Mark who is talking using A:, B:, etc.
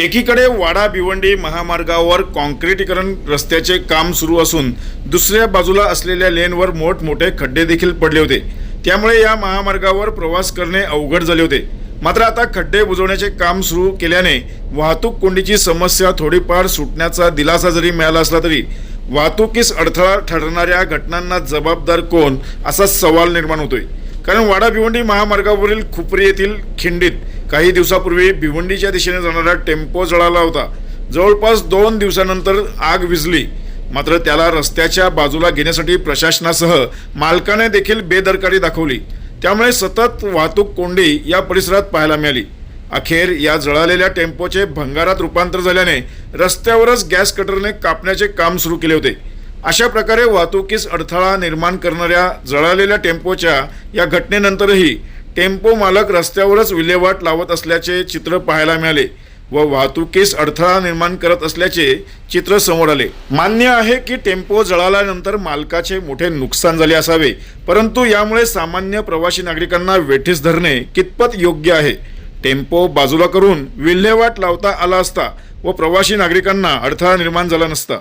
A: एकीकडे वाडा भिवंडी महामार्गावर कॉन्क्रिटीकरण रस्त्याचे काम सुरू असून दुसऱ्या बाजूला असलेल्या लेनवर मोठमोठे खड्डे देखील पडले होते. त्यामुळे या महामार्गावर प्रवास करणे अवघड झाले होते. मात्र आता खड्डे बुजवण्याचे काम सुरू केल्याने वाहतूक कोंडीची समस्या थोडीफार सुटण्याचा दिलासा जरी मिळाला असला तरी वाहतुकीस अडथळा ठरणाऱ्या घटनांना जबाबदार कोण असा सवाल निर्माण होतोय. कारण वाडा भिवंडी महामार्गावरील खुपरी येथील खिंडीत काही दिवसापूर्वी भिवंडीच्या दिशेने जाणारा टेम्पो जळाला होता. जवळपास दोन दिवसानंतर आग विजली मात्र त्याला रस्त्याच्या बाजूला घेण्यासाठी प्रशासनासह मालकाने देखील बेदरकारी दाखवली. त्यामुळे सतत वाहतूक कोंडी या परिसरात पाहायला मिळाली. अखेर या जळालेल्या टेम्पोचे भंगारात रूपांतर झाल्याने रस्त्यावरच गॅस कटरने कापण्याचे काम सुरू केले होते. अशा प्रकारे वाहतुकीस अडथळा निर्माण करणाऱ्या जळालेल्या टेम्पोच्या या घटनेनंतरही टेम्पो मालक रस्त्यावरच विल्हेवाट लावत असल्याचे चित्र पाहायला मिळाले व वाहतुकीस अडथळा निर्माण करत असल्याचे चित्र समोर आले. मान्य आहे की टेम्पो जळाल्यानंतर मालकाचे मोठे नुकसान झाले असावे परंतु यामुळे सामान्य प्रवासी नागरिकांना वेठीस धरणे कितपत योग्य आहे? टेम्पो बाजूला करून विल्हेवाट लावता आला असता व प्रवासी नागरिकांना अडथळा निर्माण झाला नसता.